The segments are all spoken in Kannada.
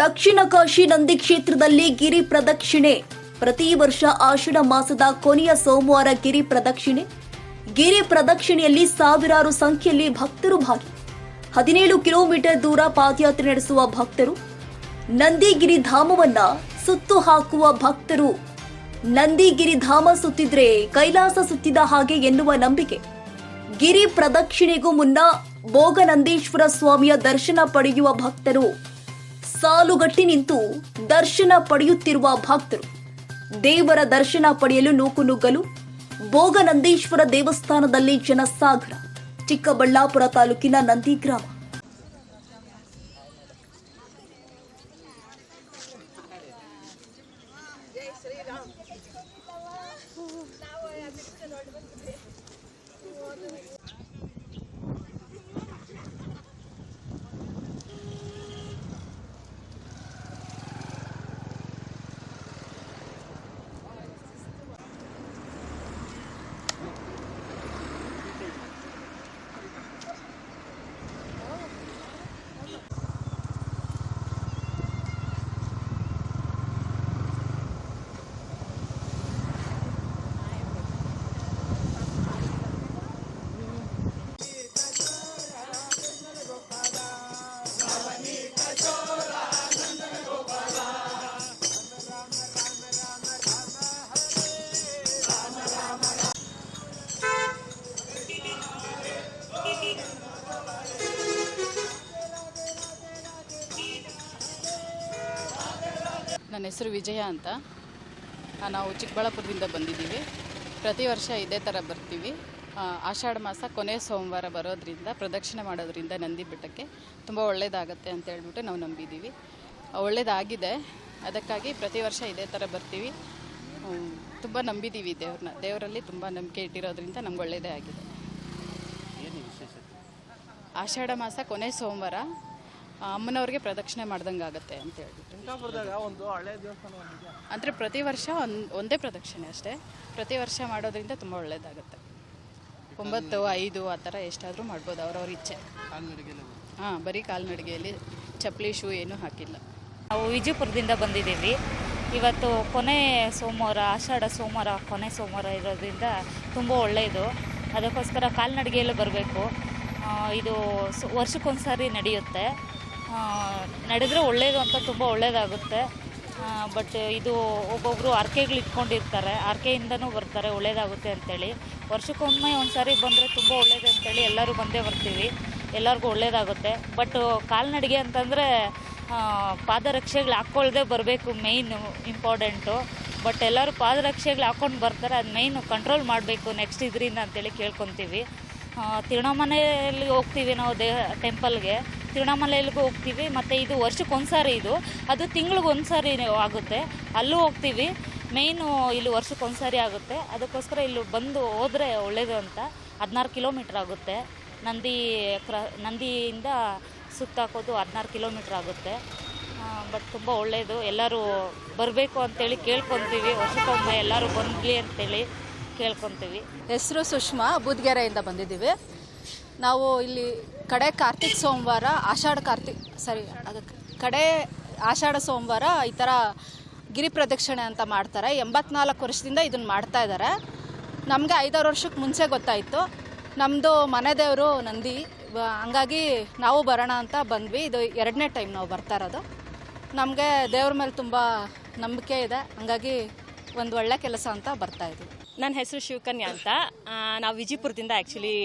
ದಕ್ಷಿಣ ಕಾಶಿ ನಂದಿ ಕ್ಷೇತ್ರದಲ್ಲಿ ಗಿರಿ ಪ್ರದಕ್ಷಿಣೆ. ಪ್ರತಿ ವರ್ಷ ಆಷಾಢ ಮಾಸದ ಕೊನೆಯ ಸೋಮವಾರ ಗಿರಿ ಪ್ರದಕ್ಷಿಣೆ. ಗಿರಿ ಪ್ರದಕ್ಷಿಣೆಯಲ್ಲಿ ಸಾವಿರಾರು ಸಂಖ್ಯೆಯಲ್ಲಿ ಭಕ್ತರು ಭಾಗಿ. ಹದಿನೇಳು ಕಿಲೋಮೀಟರ್ ದೂರ ಪಾದಯಾತ್ರೆ ನಡೆಸುವ ಭಕ್ತರು. ನಂದಿಗಿರಿ ಧಾಮವನ್ನ ಸುತ್ತು ಹಾಕುವ ಭಕ್ತರು. ನಂದಿಗಿರಿ ಧಾಮ ಸುತ್ತಿದ್ರೆ ಕೈಲಾಸ ಸುತ್ತಿದ ಹಾಗೆ ಎನ್ನುವ ನಂಬಿಕೆ. ಗಿರಿ ಪ್ರದಕ್ಷಿಣೆಗೂ ಮುನ್ನ ಭೋಗನಂದೀಶ್ವರ ಸ್ವಾಮಿಯ ದರ್ಶನ ಪಡೆಯುವ ಭಕ್ತರು. ಸಾಲುಗಟ್ಟಿ ನಿಂತು ದರ್ಶನ ಪಡೆಯುತ್ತಿರುವ ಭಕ್ತರು. ದೇವರ ದರ್ಶನ ಪಡೆಯಲು ನೂಕು ನುಗ್ಗಲು ಭೋಗನಂದೀಶ್ವರ ದೇವಸ್ಥಾನದಲ್ಲಿ ಜನಸಾಗರ, ಚಿಕ್ಕಬಳ್ಳಾಪುರ ತಾಲೂಕಿನ ನಂದಿ ಹೆಸರು ವಿಜಯ ಅಂತ. ನಾವು ಚಿಕ್ಕಬಳ್ಳಾಪುರದಿಂದ ಬಂದಿದ್ದೀವಿ. ಪ್ರತಿ ವರ್ಷ ಇದೇ ಥರ ಬರ್ತೀವಿ. ಆಷಾಢ ಮಾಸ ಕೊನೆಯ ಸೋಮವಾರ ಬರೋದ್ರಿಂದ ಪ್ರದಕ್ಷಿಣೆ ಮಾಡೋದ್ರಿಂದ ನಂದಿ ಬೆಟ್ಟಕ್ಕೆ ತುಂಬ ಒಳ್ಳೆಯದಾಗತ್ತೆ ಅಂತ ಹೇಳ್ಬಿಟ್ಟು ನಾವು ನಂಬಿದ್ದೀವಿ. ಒಳ್ಳೇದಾಗಿದೆ. ಒಳ್ಳೆಯದಾಗಿದೆ ಅದಕ್ಕಾಗಿ ಪ್ರತಿ ವರ್ಷ ಇದೇ ಥರ ಬರ್ತೀವಿ. ತುಂಬ ನಂಬಿದ್ದೀವಿ ದೇವ್ರನ್ನ ದೇವರಲ್ಲಿ ತುಂಬ ನಂಬಿಕೆ ಇಟ್ಟಿರೋದ್ರಿಂದ ನಮ್ಗೆ ಒಳ್ಳೆಯದೇ ಆಗಿದೆ. ಆಷಾಢ ಮಾಸ ಕೊನೆ ಸೋಮವಾರ. ಅಮ್ಮನವ್ರಿಗೆ ಪ್ರದಕ್ಷಿಣೆ ಮಾಡ್ದಂಗೆ ಆಗುತ್ತೆ ಅಂತ ಹೇಳ್ಬಿಟ್ಟು. ಒಂದು ಹಳೆ ದೇವಸ್ಥಾನ ಒಂದಿದೆ. ಅಂದರೆ ಪ್ರತಿ ವರ್ಷ ಒಂದು ಒಂದೇ ಪ್ರದಕ್ಷಿಣೆ ಅಷ್ಟೇ. ಪ್ರತಿ ವರ್ಷ ಮಾಡೋದ್ರಿಂದ ತುಂಬ ಒಳ್ಳೆಯದಾಗುತ್ತೆ ಒಂಬತ್ತು ಐದು ಆ ಥರ ಎಷ್ಟಾದರೂ ಮಾಡ್ಬೋದು ಅವ್ರವ್ರ ಇಚ್ಛೆ. ಹಾಂ ಬರೀ ಕಾಲ್ನಡಿಗೆಯಲ್ಲಿ ಚಪ್ಪಲಿ ಶೂ ಏನೂ ಹಾಕಿಲ್ಲ. ನಾವು ವಿಜಯಪುರದಿಂದ ಬಂದಿದ್ದೀವಿ. ಇವತ್ತು ಕೊನೆ ಸೋಮವಾರ ಆಷಾಢ ಸೋಮವಾರ ಕೊನೆ ಸೋಮವಾರ ಇರೋದ್ರಿಂದ ತುಂಬ ಒಳ್ಳೆಯದು ಅದಕ್ಕೋಸ್ಕರ ಕಾಲ್ನಡಿಗೆಯಲ್ಲೂ ಬರಬೇಕು. ಇದು ವರ್ಷಕ್ಕೊಂದು ವರ್ಷಕ್ಕೊಂದ್ಸಾರಿ ನಡೆಯುತ್ತೆ. ನಡೆದ್ರೆ ಒಳ್ಳೆಯದು ಅಂತ ತುಂಬ ಒಳ್ಳೆಯದಾಗುತ್ತೆ ಬಟ್ ಇದು ಒಬ್ಬೊಬ್ಬರು ಆರ್ಕೆಗಳು ಇಟ್ಕೊಂಡಿರ್ತಾರೆ. ಆರ್ಕೆಯಿಂದನೂ ಬರ್ತಾರೆ ಒಳ್ಳೆಯದಾಗುತ್ತೆ ಅಂತೇಳಿ. ವರ್ಷಕ್ಕೊಮ್ಮೆ ಒಂದು ಸಾರಿ ಬಂದರೆ ತುಂಬ ಒಳ್ಳೇದು ಅಂತೇಳಿ ಎಲ್ಲರೂ ಬಂದೇ ಬರ್ತೀವಿ. ಎಲ್ಲರಿಗೂ ಒಳ್ಳೆಯದಾಗುತ್ತೆ ಬಟ್ ಕಾಲ್ನಡಿಗೆ ಅಂತಂದರೆ ಪಾದರಕ್ಷೆಗಳು ಹಾಕ್ಕೊಳ್ಳದೆ ಬರಬೇಕು ಮೇಯ್ನು ಇಂಪಾರ್ಟೆಂಟು ಬಟ್ ಎಲ್ಲರೂ ಪಾದರಕ್ಷೆಗಳು ಹಾಕ್ಕೊಂಡು ಬರ್ತಾರೆ, ಅದು ಮೇಯ್ನು ಕಂಟ್ರೋಲ್ ಮಾಡಬೇಕು ನೆಕ್ಸ್ಟ್ ಇದರಿಂದ ಅಂತೇಳಿ ಕೇಳ್ಕೊತೀವಿ. ತಿರುಣಮನೆಯಲ್ಲಿ ಹೋಗ್ತೀವಿ ನಾವು ದೇ ಟೆಂಪಲ್ಗೆ ತಿರುವಣ್ಣಾಮಲೆಯಲ್ಲಿಗೂ ಹೋಗ್ತೀವಿ, ಮತ್ತು ಇದು ವರ್ಷಕ್ಕೆ ಒಂದ್ಸಾರಿ ಇದು. ಅದು ತಿಂಗ್ಳಿಗೆ ಒಂದ್ಸಾರಿ ಆಗುತ್ತೆ. ಅಲ್ಲೂ ಹೋಗ್ತೀವಿ. ಮೇಯ್ನು ಇಲ್ಲಿ ವರ್ಷಕ್ಕೆ ಆಗುತ್ತೆ. ಅದಕ್ಕೋಸ್ಕರ ಇಲ್ಲಿ ಬಂದು ಹೋದರೆ ಒಳ್ಳೆಯದು ಅಂತ. ಹದಿನಾರು ಕಿಲೋಮೀಟ್ರ್ ಆಗುತ್ತೆ. ನಂದಿ ಕ್ರ ನಂದಿಯಿಂದ ಸುತ್ತಾಕೋದು ಹದಿನಾರು ಕಿಲೋಮೀಟ್ರ್ ಆಗುತ್ತೆ. ಬಟ್ ತುಂಬ ಒಳ್ಳೆಯದು ಎಲ್ಲರೂ ಬರಬೇಕು ಅಂತೇಳಿ ಕೇಳ್ಕೊತೀವಿ. ವರ್ಷಕ್ಕೊಮ್ಮೆ ಎಲ್ಲರೂ ಬಂದ್ಲಿ ಅಂತೇಳಿ ಕೇಳ್ಕೊತೀವಿ. ಹೆಸರು ಸುಷ್ಮಾ, ಬುದ್ಗೆರೆಯಿಂದ ಬಂದಿದ್ದೀವಿ. ನಾವು ಇಲ್ಲಿ ಕಡೆ ಕಾರ್ತಿಕ್ ಸೋಮವಾರ, ಆಷಾಢ ಕಾರ್ತಿಕ್ ಸರಿ ಅದಕ್ಕೆ ಕಡೆ ಆಷಾಢ ಸೋಮವಾರ ಈ ಥರ ಗಿರಿ ಪ್ರದಕ್ಷಿಣೆ ಅಂತ ಮಾಡ್ತಾರೆ. ಎಂಬತ್ನಾಲ್ಕು ವರ್ಷದಿಂದ ಇದನ್ನು ಮಾಡ್ತಾ ಇದ್ದಾರೆ. ನಮಗೆ ಐದಾರು ವರ್ಷಕ್ಕೆ ಮುಂಚೆ ಗೊತ್ತಾಯಿತು. ನಮ್ಮದು ಮನೆ ದೇವರು ನಂದಿ. ಹಂಗಾಗಿ ನಾವು ಬರೋಣ ಅಂತ ಬಂದ್ವಿ. ಇದು ಎರಡನೇ ಟೈಮ್ ನಾವು ಬರ್ತಾ ಇರೋದು. ನಮಗೆ ದೇವ್ರ ಮೇಲೆ ತುಂಬ ನಂಬಿಕೆ ಇದೆ. ಹಂಗಾಗಿ ಒಂದು ಒಳ್ಳೆ ಕೆಲಸ ಅಂತ ಬರ್ತಾ ಇದ್ವಿ. ನನ್ನ ಹೆಸರು ಶಿವಕನ್ಯಾ ಅಂತ. ನಾವು ವಿಜಯಪುರದಿಂದ ಆ್ಯಕ್ಚುಲಿ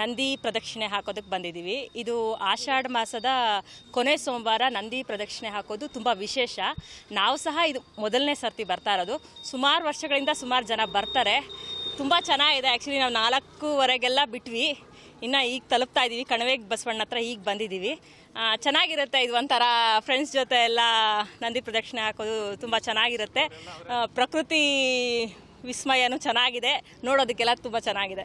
ನಂದಿ ಪ್ರದಕ್ಷಿಣೆ ಹಾಕೋದಕ್ಕೆ ಬಂದಿದ್ದೀವಿ ಇದು ಆಷಾಢ ಮಾಸದ ಕೊನೆ ಸೋಮವಾರ ನಂದಿ ಪ್ರದಕ್ಷಿಣೆ ಹಾಕೋದು ತುಂಬ ವಿಶೇಷ. ನಾವು ಸಹ ಇದು ಮೊದಲನೇ ಸರ್ತಿ ಬರ್ತಾ ಇರೋದು. ಸುಮಾರು ವರ್ಷಗಳಿಂದ ಸುಮಾರು ಜನ ಬರ್ತಾರೆ. ತುಂಬ ಚೆನ್ನಾಗಿದೆ. ಆ್ಯಕ್ಚುಲಿ ನಾವು ನಾಲ್ಕೂವರೆಗೆಲ್ಲ ಬಿಟ್ವಿ. ಇನ್ನು ಈಗ ತಲುಪ್ತಾ ಇದ್ದೀವಿ ಕಣವೇಗ್ ಬಸವಣ್ಣ ಹತ್ರ ಈಗ ಬಂದಿದ್ದೀವಿ ಚೆನ್ನಾಗಿರುತ್ತೆ. ಇದು ಒಂಥರ ಫ್ರೆಂಡ್ಸ್ ಜೊತೆ ಎಲ್ಲ ನಂದಿ ಪ್ರದಕ್ಷಿಣೆ ಹಾಕೋದು ತುಂಬ ಚೆನ್ನಾಗಿರುತ್ತೆ. ಪ್ರಕೃತಿ ವಿಸ್ಮಯನೂ ಚೆನ್ನಾಗಿದೆ. ನೋಡೋದಕ್ಕೆಲ್ಲ ತುಂಬ ಚೆನ್ನಾಗಿದೆ.